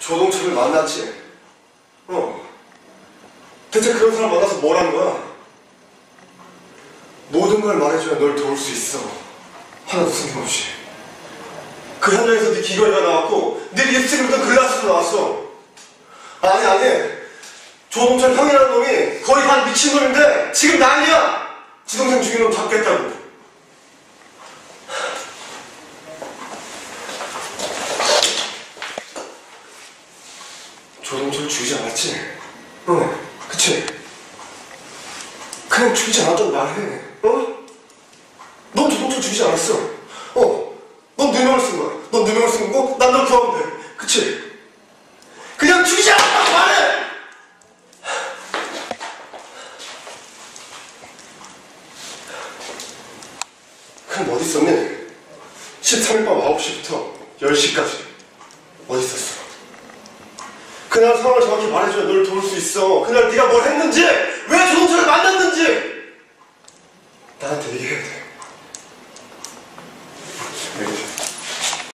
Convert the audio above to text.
조동철을 만났지. 어. 대체 그런 사람 만나서 뭘 하는 거야? 모든 걸 말해줘야 널 도울 수 있어. 하나도 숨김없이. 그 현장에서 네 귀걸이가 나왔고, 네 립스틱을 묻은 글라스도 나왔어. 아니, 아니. 조동철 형이라는 놈이 거의 반 미친놈인데, 지금 난리야! 지동생 죽인 놈 잡겠다고. 조동철 죽이지 않았지? 어, 그치? 그냥 죽이지 않았다고 말해. 어? 넌 조동철 죽이지 않았어. 어, 넌 누명을 쓴 거야. 넌 누명을 쓴 거고, 난 널 구하면 돼. 그치? 그냥 죽이지 않았다고 말해! 그럼 어디 있었니? 13일 밤 9시부터 10시까지 어디 있었어? 그날 상황을 정확히 말해줘야 널 도울 수 있어. 그날 네가 뭘 했는지, 왜 조동철을 만났는지 나한테 얘기해야 돼.